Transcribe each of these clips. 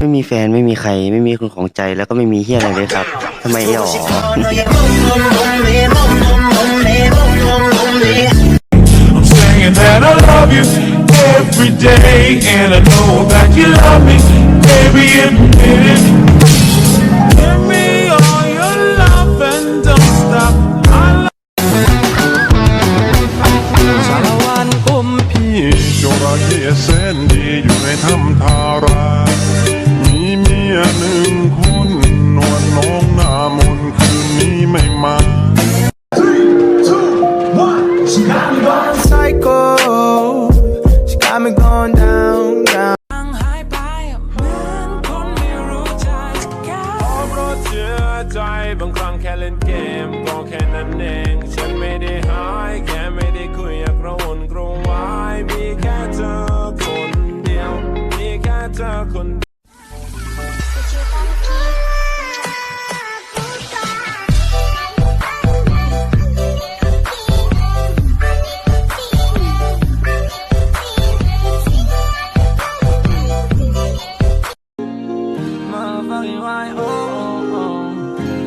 ไม่มีแฟนไม่มีใครไม่มีคนของใจแล้วก็ไม่มีเฮียอะไรเลยครับทำไมอ๋อเจระเข้แสนดีอยู่ในถ้ำทารา มีเมียหนึ่งคนนวลน้องหน้ามนต์คืนนี้ไม่มา psycho. She got me going down, down. หายไปเหมือนคนไม่รู้ใจขอโปรดเชื่อใจบางครั้งแค่เล่นเกมก็แค่นั้นเอง ฉันไม่ได้หายแค่ไม่ได้คุยอยากกระ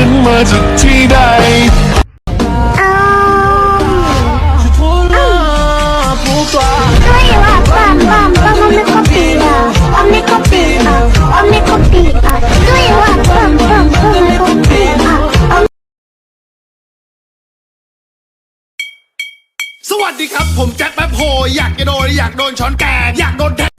ขึ้นมาจากที่ใดสวัสดีครับ ผมแจ็คแป๊บโฮอยากจะโดนอยากโดนช้อนแกงอยากโดนแท